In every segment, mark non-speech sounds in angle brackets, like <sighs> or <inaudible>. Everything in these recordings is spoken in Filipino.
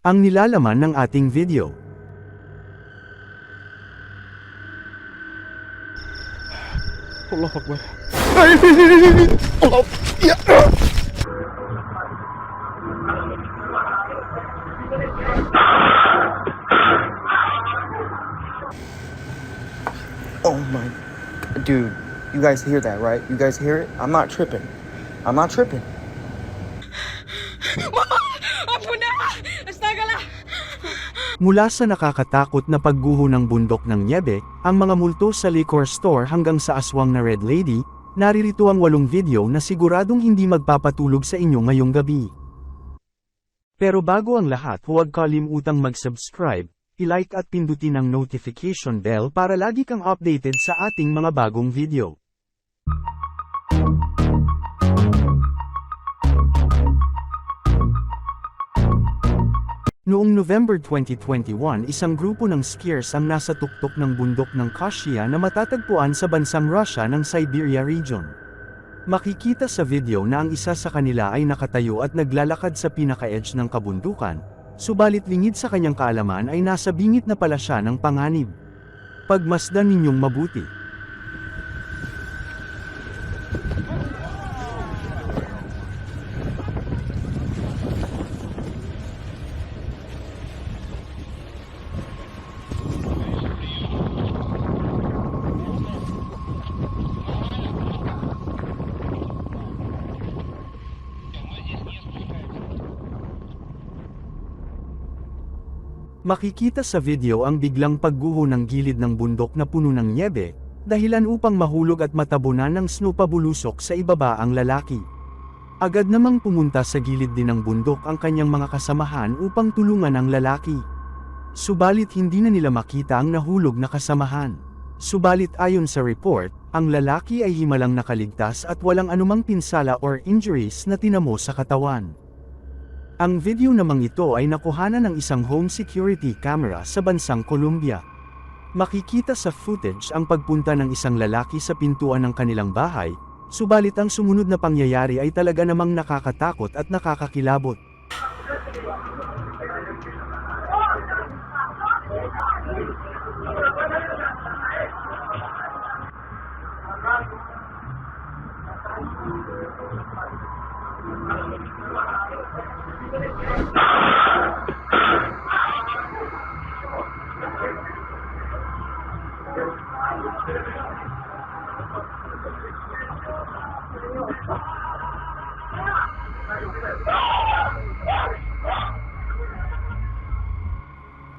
Ang nilalaman ng ating video. Allah Akbar. Oh my. Dude, you guys hear that, right? You guys hear it? I'm not tripping. I'm not tripping. Apo na! Astagala! Mula sa nakakatakot na pagguho ng bundok ng Niebe, ang mga multo sa liquor store hanggang sa aswang na Red Lady, naririto ang walong video na siguradong hindi magpapatulog sa inyo ngayong gabi. Pero bago ang lahat huwag kalimutang mag-subscribe, i-like at pindutin ang notification bell para lagi kang updated sa ating mga bagong video. Noong November 2021 isang grupo ng skiers ang nasa tuktok ng bundok ng Kashia na matatagpuan sa bansang Russia ng Siberia region. Makikita sa video na ang isa sa kanila ay nakatayo at naglalakad sa pinaka-edge ng kabundukan, subalit lingid sa kanyang kaalaman ay nasa bingit na pala siya ng panganib. Pagmasdan ninyong mabuti. Makikita sa video ang biglang pagguho ng gilid ng bundok na puno ng niebe, dahilan upang mahulog at matabunan ng snow pabulusok sa ibaba ang lalaki. Agad namang pumunta sa gilid din ng bundok ang kanyang mga kasamahan upang tulungan ang lalaki. Subalit hindi na nila makita ang nahulog na kasamahan. Subalit ayon sa report, ang lalaki ay himalang nakaligtas at walang anumang pinsala or injuries na tinamo sa katawan. Ang video namang ito ay nakuhanan ng isang home security camera sa bansang Colombia. Makikita sa footage ang pagpunta ng isang lalaki sa pintuan ng kanilang bahay, subalit ang sumunod na pangyayari ay talaga namang nakakatakot at nakakakilabot.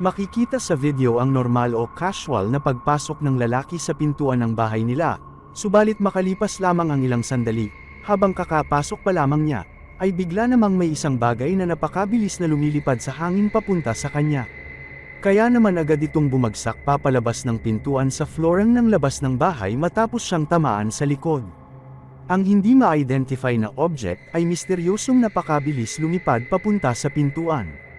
Makikita sa video ang normal o casual na pagpasok ng lalaki sa pintuan ng bahay nila, subalit makalipas lamang ang ilang sandali, habang kakapasok pa lamang niya, ay bigla namang may isang bagay na napakabilis na lumilipad sa hangin papunta sa kanya. Kaya naman agad itong bumagsak papalabas ng pintuan sa flooring ng labas ng bahay matapos siyang tamaan sa likod. Ang hindi ma-identify na object ay misteryosong napakabilis lumipad papunta sa pintuan.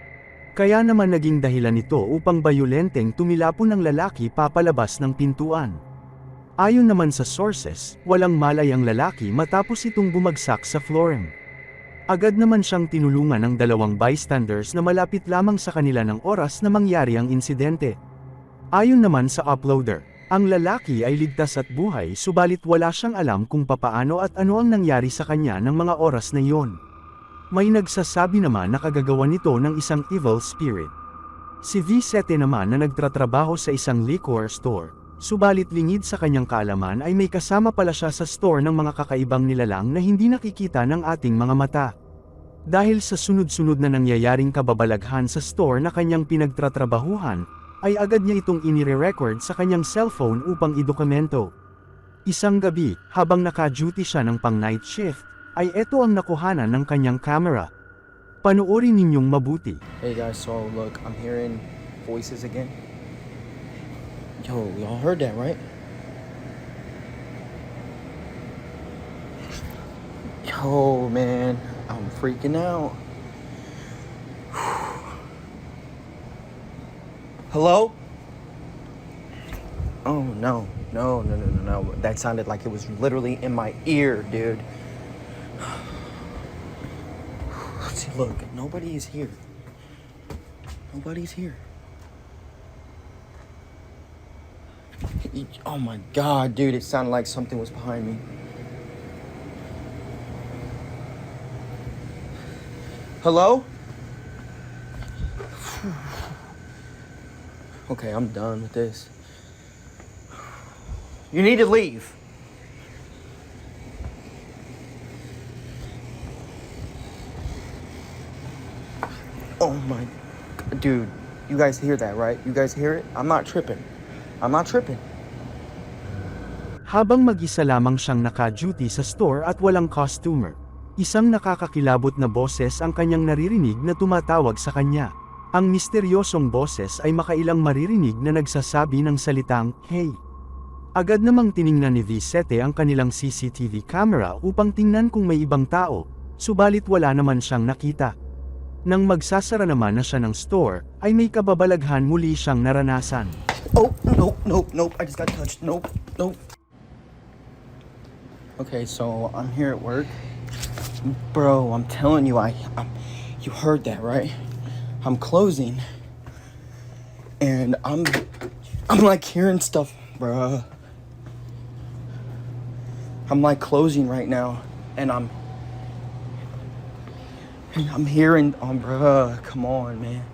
Kaya naman naging dahilan ito upang bayolenteng tumilapon ng lalaki papalabas ng pintuan. Ayon naman sa sources, walang malay ang lalaki matapos itong bumagsak sa flooring. Agad naman siyang tinulungan ng dalawang bystanders na malapit lamang sa kanila ng oras na mangyari ang insidente. Ayon naman sa uploader, ang lalaki ay ligtas at buhay subalit wala siyang alam kung papaano at ano ang nangyari sa kanya ng mga oras na iyon. May nagsasabi naman na kagagawa nito ng isang evil spirit. Si V7 naman na nagtratrabaho sa isang liquor store, subalit lingid sa kanyang kaalaman ay may kasama pala siya sa store ng mga kakaibang nilalang na hindi nakikita ng ating mga mata. Dahil sa sunod-sunod na nangyayaring kababalaghan sa store na kanyang pinagtratrabahuhan, ay agad niya itong inire-record sa kanyang cellphone upang idokumento. Isang gabi, habang naka-duty siya ng pang-night shift, ay eto ang nakuhanan ng kanyang camera. Panoorin ninyong mabuti. Hey guys, so look, I'm hearing voices again. Yo, y'all heard that, right? Yo, man, I'm freaking out. <sighs> Hello? Oh no, no, no, no, no, no. That sounded like it was literally in my ear, dude. Look, nobody is here. Nobody's here. Oh my god, dude, it sounded like something was behind me. Hello? <sighs> Okay, I'm done with this. You need to leave. Oh my dude, you guys hear that, right? You guys hear it? I'm not tripping. I'm not tripping. Habang mag-isa lamang siyang naka-duty sa store at walang customer, isang nakakakilabot na boses ang kanyang naririnig na tumatawag sa kanya. Ang misteryosong boses ay makailang maririnig na nagsasabi ng salitang, Hey! Agad namang tiningnan ni Vicente ang kanilang CCTV camera upang tingnan kung may ibang tao, subalit wala naman siyang nakita. Nang magsasara naman na siya ng store, ay may kababalaghan muli siyang naranasan. Oh, nope, nope, nope. I just got touched. Nope, nope. Okay, so I'm here at work. Bro, I'm telling you, I, i you heard that, right? I'm closing. And I'm, I'm like hearing stuff, bruh. I'm like closing right now, and I'm, and I'm hearing, oh, bruh, come on, man.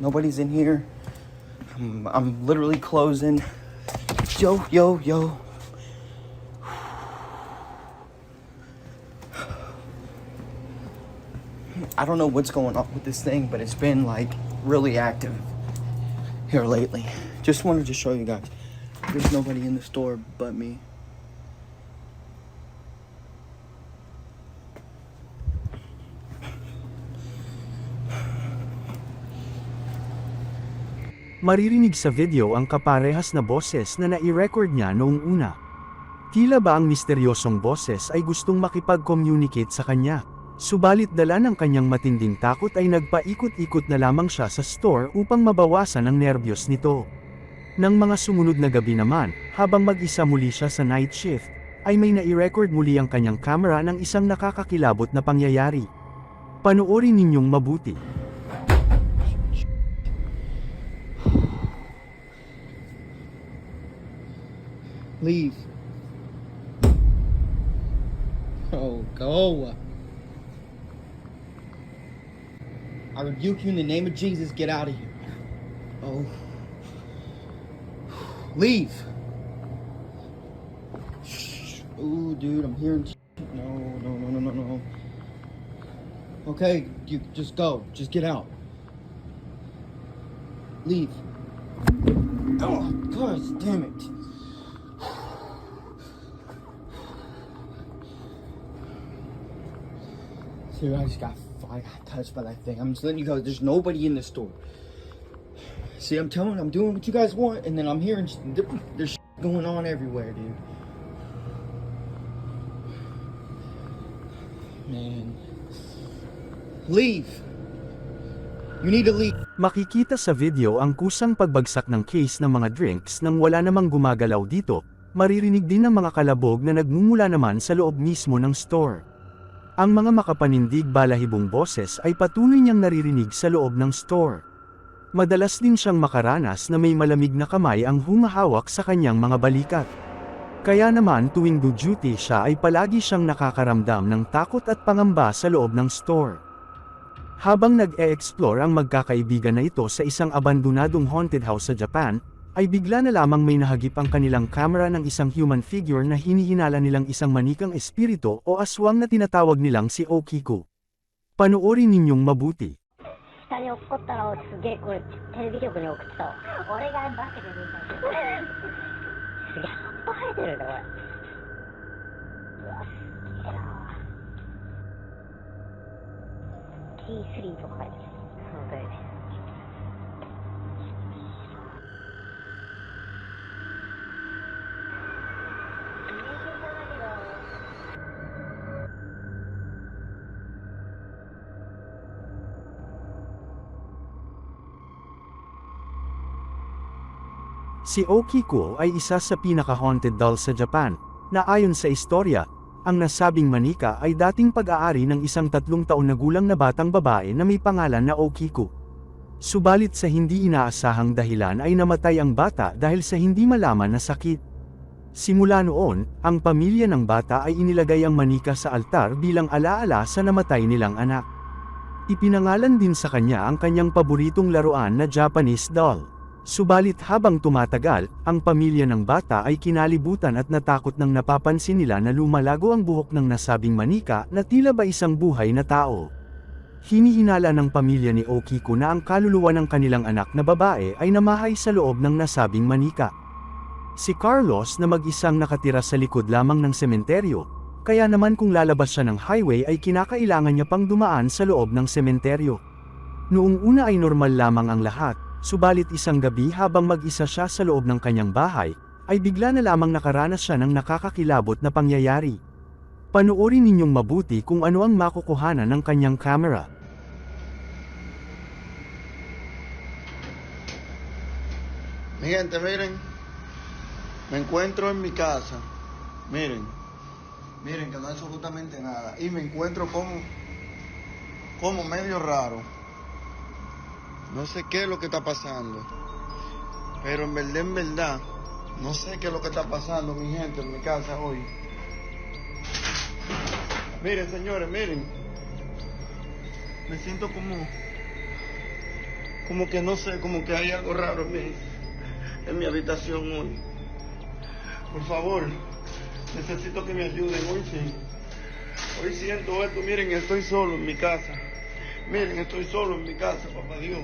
Nobody's in here. I'm, I'm literally closing. Yo, yo, yo. I don't know what's going on with this thing, but it's been like really active here lately. Just wanted to show you guys. There's nobody in the store but me. Maririnig sa video ang kaparehas na boses na nai-record niya noong una. Tila ba ang misteryosong boses ay gustong makipag-communicate sa kanya. Subalit dala ng kanyang matinding takot ay nagpaikot-ikot na lamang siya sa store upang mabawasan ang nerbiyos nito. Nang mga sumunod na gabi naman, habang mag-isa muli siya sa night shift, ay may nai-record muli ang kanyang camera ng isang nakakakilabot na pangyayari. Panoorin ninyong mabuti. Leave. Oh, go. I rebuke you in the name of Jesus. Get out of here. Oh. Leave. Ooh, dude, I'm hearing. No, no, no, no, no, no. Okay, you just go. Just get out. Leave. Oh, God damn it. See, I just got, I touched by that thing. I'm just letting you go. There's nobody in the store. See, I'm telling, I'm doing what you guys want, and then I'm hearing there's going on everywhere, dude. Man, leave. You need to leave. Makikita sa video ang kusang pagbagsak ng case ng mga drinks nang wala namang gumagalaw dito, maririnig din ang mga kalabog na nagmumula naman sa loob mismo ng store. Ang mga makapanindig balahibong boses ay patuloy niyang naririnig sa loob ng store. Madalas din siyang makaranas na may malamig na kamay ang humahawak sa kanyang mga balikat. Kaya naman tuwing do duty siya ay palagi siyang nakakaramdam ng takot at pangamba sa loob ng store. Habang nag-e-explore ang magkakaibigan na ito sa isang abandonadong haunted house sa Japan, ay bigla na lamang may nahagip ang kanilang camera ng isang human figure na hinihinala nilang isang manikang espiritu o aswang na tinatawag nilang si Okiko. Panoorin ninyong mabuti. 下に落っこったのをすげえこれテレビ局に送ってたわ俺がバケで見たすげえ葉っぱ生えてるねこれうわすげえな T3 とか書いてる本当に Si Okiko ay isa sa pinaka-haunted doll sa Japan, na ayon sa istorya, ang nasabing manika ay dating pag-aari ng isang tatlong taon na gulang na batang babae na may pangalan na Okiko. Subalit sa hindi inaasahang dahilan ay namatay ang bata dahil sa hindi malaman na sakit. Simula noon, ang pamilya ng bata ay inilagay ang manika sa altar bilang alaala sa namatay nilang anak. Ipinangalan din sa kanya ang kanyang paboritong laruan na Japanese doll. Subalit habang tumatagal, ang pamilya ng bata ay kinalibutan at natakot nang napapansin nila na lumalago ang buhok ng nasabing manika na tila ba isang buhay na tao. Hinihinala ng pamilya ni Okiko na ang kaluluwa ng kanilang anak na babae ay namahay sa loob ng nasabing manika. Si Carlos na mag-isang nakatira sa likod lamang ng sementeryo, kaya naman kung lalabas siya ng highway ay kinakailangan niya pang dumaan sa loob ng sementeryo. Noong una ay normal lamang ang lahat, subalit isang gabi habang mag-isa siya sa loob ng kanyang bahay, ay bigla na lamang nakaranas siya ng nakakakilabot na pangyayari. Panoorin ninyong mabuti kung ano ang makukuhanan ng kanyang camera. Mi gente, miren, me encuentro en mi casa, miren, miren que no hay absolutamente nada, y me encuentro como, como medio raro. No sé qué es lo que está pasando, pero en verdad, en verdad, no sé qué es lo que está pasando, mi gente, en mi casa hoy. Miren, señores, miren, me siento como, como que no sé, como que hay algo raro en mí en mi habitación hoy. Por favor, necesito que me ayuden hoy sí. Hoy siento esto, miren, estoy solo en mi casa. Miren, estoy solo en mi casa, papá Dios.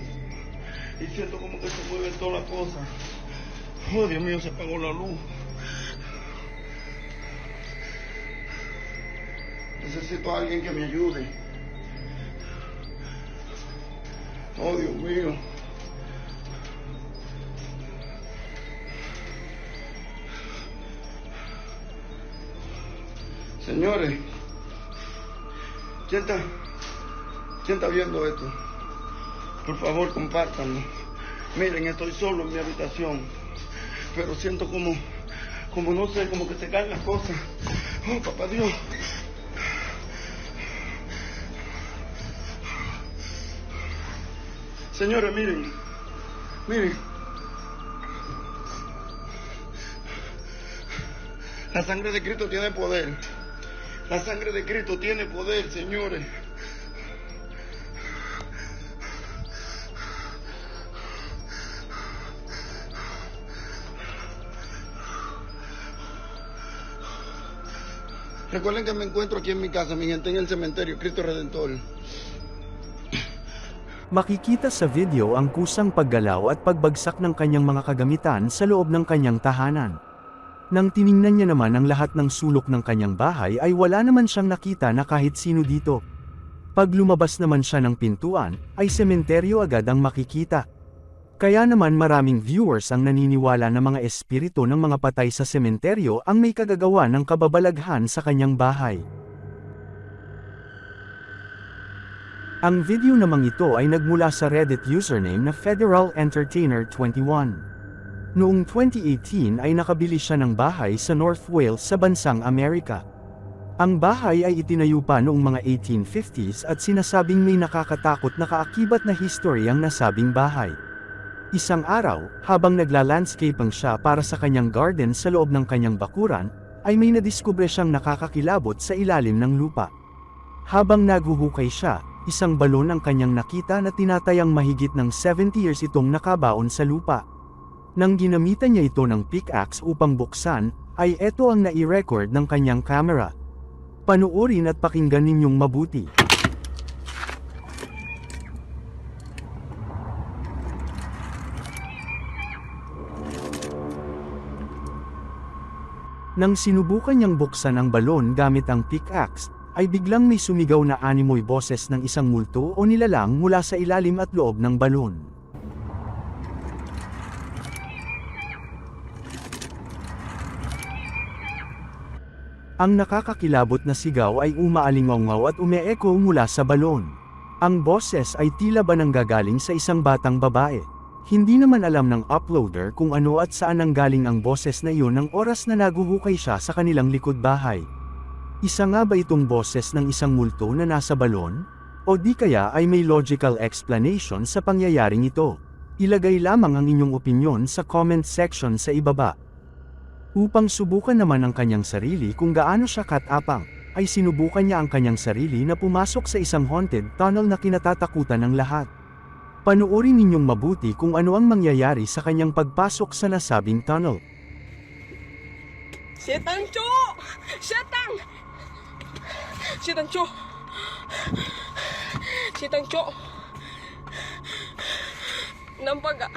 Y siento como que se mueven todas las cosas. Oh, Dios mío, se apagó la luz. Necesito a alguien que me ayude. Oh, Dios mío. Señores, ¿quién está, ¿quién está viendo esto? Por favor, compártanlo. Miren, estoy solo en mi habitación, pero siento como, como no sé, como que se caen las cosas. Oh, papá Dios. Señores, miren, miren. La sangre de Cristo tiene poder. La sangre de Cristo tiene poder, señores. Recuerden que me encuentro aquí en mi casa, mi gente, en el cementerio Cristo Redentor. Makikita sa video ang kusang paggalaw at pagbagsak ng kanyang mga kagamitan sa loob ng kanyang tahanan. Nang tiningnan niya naman ang lahat ng sulok ng kanyang bahay ay wala naman siyang nakita na kahit sino dito. Pag lumabas naman siya ng pintuan, ay sementeryo agad ang makikita. Kaya naman maraming viewers ang naniniwala na mga espiritu ng mga patay sa sementeryo ang may kagagawa ng kababalaghan sa kanyang bahay. Ang video namang ito ay nagmula sa Reddit username na Federal Entertainer 21. Noong 2018 ay nakabili siya ng bahay sa North Wales sa bansang Amerika. Ang bahay ay itinayo pa noong mga 1850s at sinasabing may nakakatakot na kaakibat na history ang nasabing bahay. Isang araw, habang nagla-landscaping siya para sa kanyang garden sa loob ng kanyang bakuran, ay may nadiskubre siyang nakakakilabot sa ilalim ng lupa. Habang naguhukay siya, isang balon ang kanyang nakita na tinatayang mahigit ng 70 years itong nakabaon sa lupa. Nang ginamitan niya ito ng pickaxe upang buksan, ay eto ang nai-record ng kanyang camera. Panuorin at pakinggan ninyong mabuti. Nang sinubukan niyang buksan ang balon gamit ang pickaxe, ay biglang may sumigaw na animoy boses ng isang multo o nilalang mula sa ilalim at loob ng balon. Ang nakakakilabot na sigaw ay umaalingaw at umeeko mula sa balon. Ang boses ay tila ba nanggagaling sa isang batang babae. Hindi naman alam ng uploader kung ano at saan nanggaling ang boses na iyon ng oras na naguhukay siya sa kanilang likod bahay. Isa nga ba itong boses ng isang multo na nasa balon? O di kaya ay may logical explanation sa pangyayaring ito? Ilagay lamang ang inyong opinyon sa comment section sa ibaba. Upang subukan naman ang kanyang sarili kung gaano siya katapang, ay sinubukan niya ang kanyang sarili na pumasok sa isang haunted tunnel na kinatatakutan ng lahat. Panuorin ninyong mabuti kung ano ang mangyayari sa kanyang pagpasok sa nasabing tunnel. Setan, Cho! Setan! Setan, Cho! Setan, Cho! Nampak gak?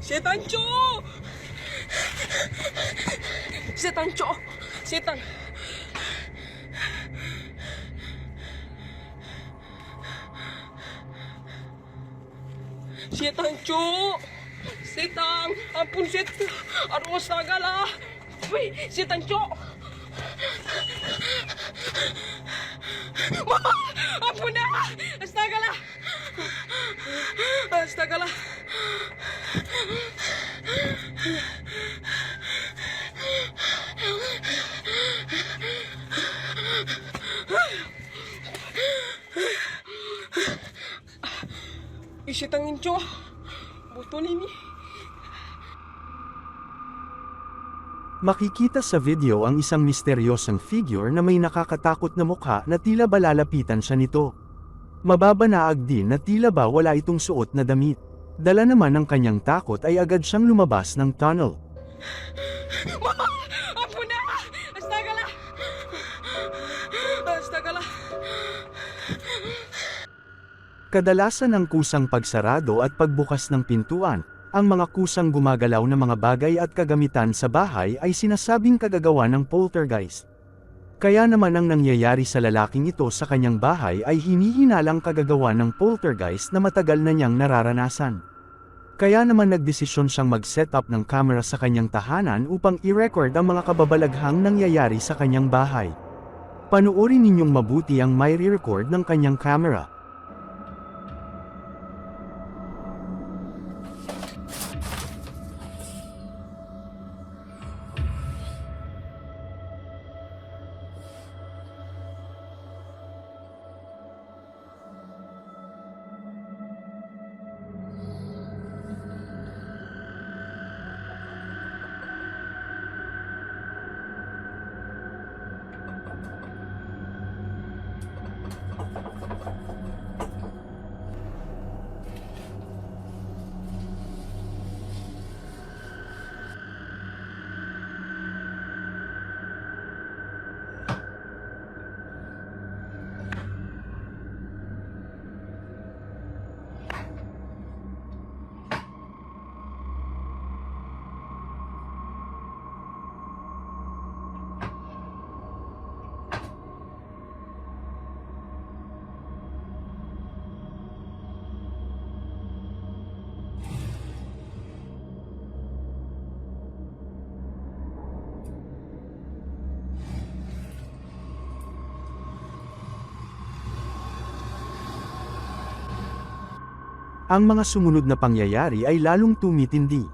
Setan, Cho! Setan, Cho! Setan! Setan, Cho! Setan! Ampun, Setan! Aduh, astaga lah! Wih, Setan, Cok! Mama! Ampun dah! Astaga lah! Astaga lah! Isi tangin, Cok! Botol ini. Makikita sa video ang isang misteryosang figure na may nakakatakot na mukha na tila ba lalapitan siya nito. Mababanaag din na tila ba wala itong suot na damit. Dala naman ng kanyang takot ay agad siyang lumabas ng tunnel. Mama! Kadalasan ang kusang pagsarado at pagbukas ng pintuan, ang mga kusang gumagalaw na mga bagay at kagamitan sa bahay ay sinasabing kagagawa ng poltergeist. Kaya naman ang nangyayari sa lalaking ito sa kanyang bahay ay hinihinalang kagagawa ng poltergeist na matagal na niyang nararanasan. Kaya naman nagdesisyon siyang mag-set up ng camera sa kanyang tahanan upang i-record ang mga kababalaghang nangyayari sa kanyang bahay. Panuorin ninyong mabuti ang may record ng kanyang camera. Ang mga sumunod na pangyayari ay lalong tumitindi.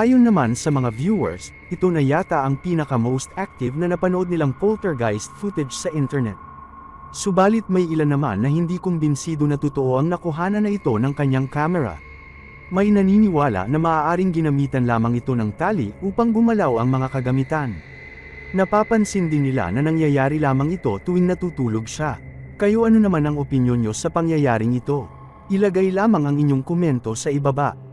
Ayon naman sa mga viewers, ito na yata ang pinaka-most active na napanood nilang poltergeist footage sa internet. Subalit may ilan naman na hindi kumbinsido na totoo ang nakuhanan na ito ng kanyang camera. May naniniwala na maaaring ginamitan lamang ito ng tali upang gumalaw ang mga kagamitan. Napapansin din nila na nangyayari lamang ito tuwing natutulog siya. Kayo ano naman ang opinyon nyo sa pangyayaring ito? Ilagay lamang ang inyong komento sa ibaba.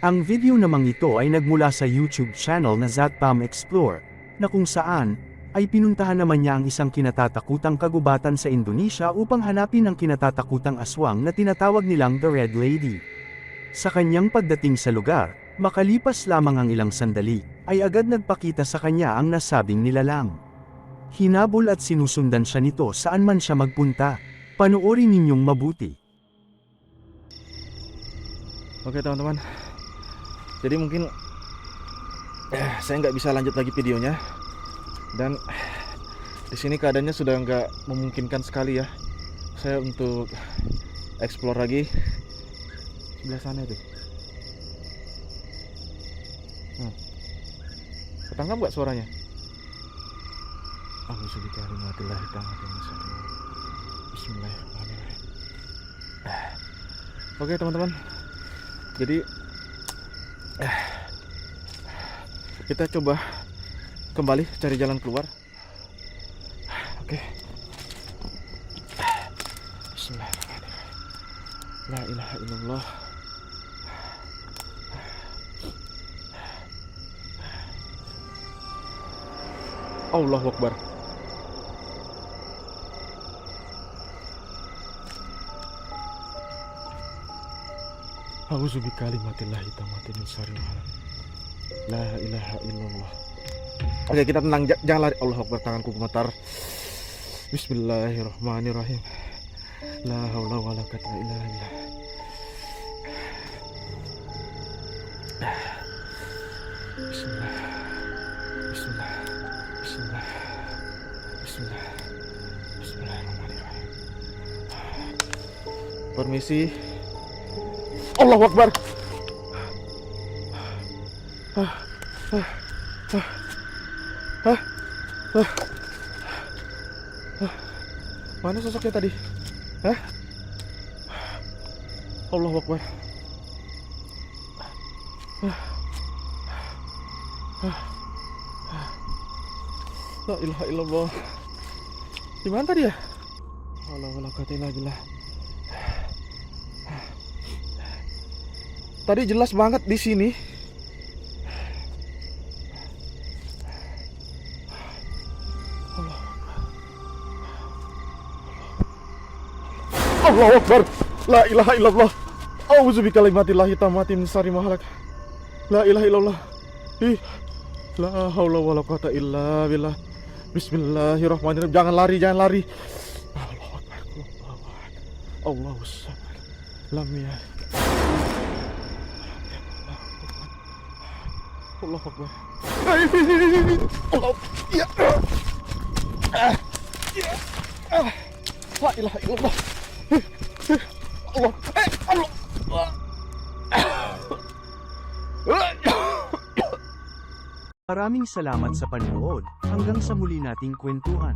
Ang video namang ito ay nagmula sa YouTube channel na Zatpam Explore, na kung saan, ay pinuntahan naman niya ang isang kinatatakutang kagubatan sa Indonesia upang hanapin ang kinatatakutang aswang na tinatawag nilang The Red Lady. Sa kanyang pagdating sa lugar, makalipas lamang ang ilang sandali, ay agad nagpakita sa kanya ang nasabing nilalang. Hinabol at sinusundan siya nito saan man siya magpunta. Panoorin ninyong mabuti. Oke teman-teman, jadi mungkin eh, saya nggak bisa lanjut lagi videonya dan di sini keadaannya sudah nggak memungkinkan sekali ya saya untuk explore lagi sebelah sana itu. Hmm. Ketangkap nggak suaranya? Aku sudah kalimatillahi ta'ala Bismillahirrahmanirrahim. Oke teman-teman, jadi eh, kita coba kembali cari jalan keluar. Oke. Bismillahirrahmanirrahim. La ilaha illallah. Allahu Akbar. A'udzu bikalimatillahi tammati min syarri ma khalaq. La ilaha illallah. Oke, kita tenang jangan lari. Allah Akbar tanganku gemetar. Bismillahirrahmanirrahim. La haula wala quwata illa billah. Bismillah. Bismillah. Bismillah. Bismillah. Bismillahirrahmanirrahim. Permisi. Allahu Akbar. Mana sosoknya tadi? Hah? Allahu Akbar. La ilaha illallah. Di mana tadi ya? Allah wala quwata illa billah. Tadi jelas banget di sini. Allahu Akbar. La ilaha illallah. Auzu bikalimatillahi tammati min syarri ma khalaq. La ilaha illallah. Ih. La haula wala quwata illa billah. Bismillahirrahmanirrahim. Jangan lari, jangan lari. Allahu Akbar. Allahu Akbar. Allahu samad. Lam yalid. Allah Akbar. La ilaha illallah. Allah. Eh, Allah. Maraming salamat sa panonood. Hanggang sa muli nating kwentuhan.